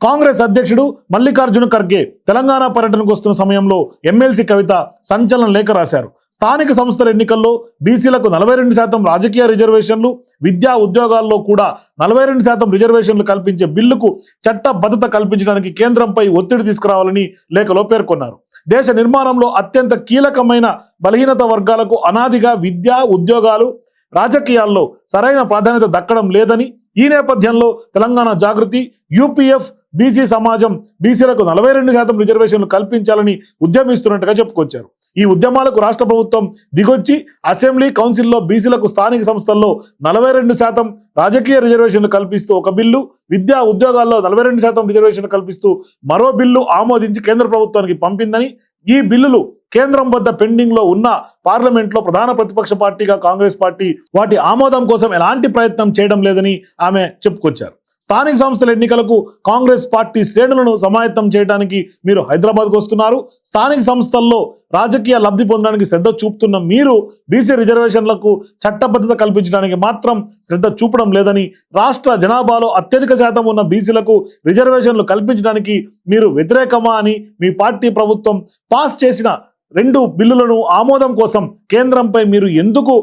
కాంగ్రెస్ అధ్యక్షుడు మల్లికార్జున ఖర్గే తెలంగాణ పర్యటనకు వస్తున్న సమయంలో ఎమ్మెల్సీ కవిత సంచలన లేఖ రాశారు. స్థానిక సంస్థల ఎన్నికల్లో బీసీలకు నలభై రెండు శాతం రాజకీయ రిజర్వేషన్లు విద్యా ఉద్యోగాల్లో కూడా నలభై రెండు శాతం రిజర్వేషన్లు కల్పించే బిల్లుకు చట్టబద్ధత కల్పించడానికి కేంద్రంపై ఒత్తిడి తీసుకురావాలని లేఖలో పేర్కొన్నారు. దేశ నిర్మాణంలో అత్యంత కీలకమైన బలహీనత వర్గాలకు అనాదిగా విద్యా ఉద్యోగాలు రాజకీయాల్లో సరైన ప్రాధాన్యత దక్కడం లేదని ఈ నేపథ్యంలో తెలంగాణ జాగృతి యూపీఎఫ్ బీసీ సమాజం బీసీలకు నలభై రెండు శాతం రిజర్వేషన్లు కల్పించాలని ఉద్యమిస్తున్నట్టుగా చెప్పుకొచ్చారు. ఈ ఉద్యమాలకు రాష్ట్ర ప్రభుత్వం దిగొచ్చి అసెంబ్లీ కౌన్సిల్లో బీసీలకు స్థానిక సంస్థల్లో నలభై రెండు శాతం రాజకీయ రిజర్వేషన్లు కల్పిస్తూ ఒక బిల్లు విద్యా ఉద్యోగాల్లో నలభై రెండు శాతం రిజర్వేషన్లు కల్పిస్తూ మరో బిల్లు ఆమోదించి కేంద్ర ప్రభుత్వానికి పంపిందని ఈ బిల్లులు కేంద్రం వద్ద పెండింగ్లో ఉన్న పార్లమెంట్లో ప్రధాన ప్రతిపక్ష పార్టీగా కాంగ్రెస్ పార్టీ వాటి ఆమోదం కోసం ఎలాంటి ప్రయత్నం చేయడం లేదని ఆమె చెప్పుకొచ్చారు. స్థానిక సంస్థల ఎన్నికలకు కాంగ్రెస్ పార్టీ శ్రేణులను సమాయత్తం చేయడానికి మీరు హైదరాబాద్కు వస్తున్నారు. స్థానిక సంస్థల్లో రాజకీయ లబ్ధి పొందడానికి శ్రద్ధ చూపుతున్న మీరు బీసీ రిజర్వేషన్లకు చట్టబద్ధత కల్పించడానికి మాత్రం శ్రద్ధ చూపడం లేదని రాష్ట్ర జనాభాలో అత్యధిక శాతం ఉన్న బీసీలకు రిజర్వేషన్లు కల్పించడానికి మీరు వ్యతిరేకమా అని మీ పార్టీ ప్రభుత్వం పాస్ చేసిన రెండు బిల్లులను ఆమోదం కోసం కేంద్రంపై మీరు ఎందుకు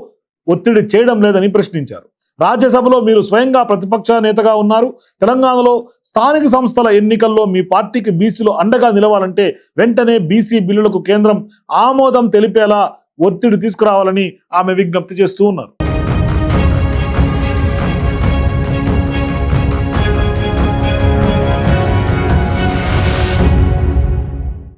ఒత్తిడి చేయడం లేదని ప్రశ్నించారు. రాజ్యసభలో మీరు స్వయంగా ప్రతిపక్ష నేతగా ఉన్నారు. తెలంగాణలో స్థానిక సంస్థల ఎన్నికల్లో మీ పార్టీకి బీసీలు అండగా నిలవాలంటే వెంటనే బీసీ బిల్లులకు కేంద్రం ఆమోదం తెలిపేలా ఒత్తిడి తీసుకురావాలని ఆమె విజ్ఞప్తి చేస్తూ ఉన్నారు.